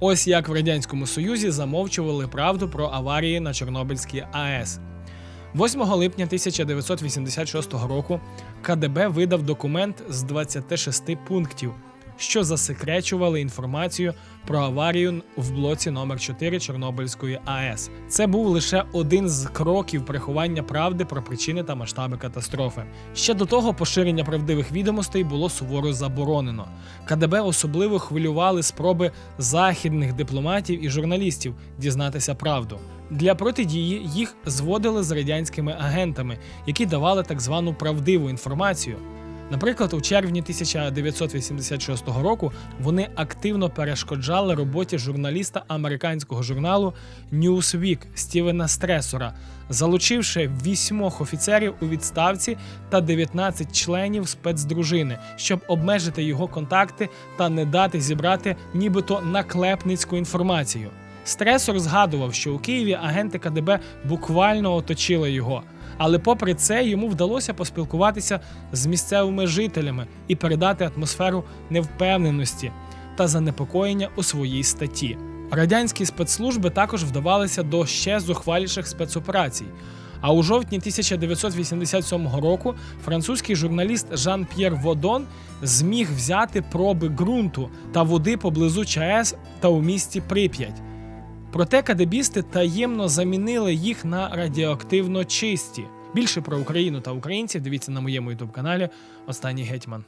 Ось як в радянському союзі замовчували правду про аварії на Чорнобильській АЕС. 8 липня 1986 року КДБ видав документ з 26 пунктів, що засекречували інформацію про аварію в блоці номер 4 Чорнобильської АЕС. Це був лише один з кроків приховання правди про причини та масштаби катастрофи. Ще до того поширення правдивих відомостей було суворо заборонено. КДБ особливо хвилювали спроби західних дипломатів і журналістів дізнатися правду. Для протидії їх зводили з радянськими агентами, які давали так звану правдиву інформацію. Наприклад, у червні 1986 року вони активно перешкоджали роботі журналіста американського журналу Newsweek Стівена Стресора, залучивши вісьмох офіцерів у відставці та 19 членів спецдружини, щоб обмежити його контакти та не дати зібрати нібито наклепницьку інформацію. Стресор згадував, що у Києві агенти КДБ буквально оточили його. Але попри це йому вдалося поспілкуватися з місцевими жителями і передати атмосферу невпевненості та занепокоєння у своїй статті. Радянські спецслужби також вдавалися до ще зухваліших спецоперацій. А у жовтні 1987 року французький журналіст Жан-П'єр Водон зміг взяти проби ґрунту та води поблизу ЧАЕС та у місті Прип'ять. Проте кадебісти таємно замінили їх на радіоактивно чисті. Більше про Україну та українців дивіться на моєму ютуб каналі Останній гетьман.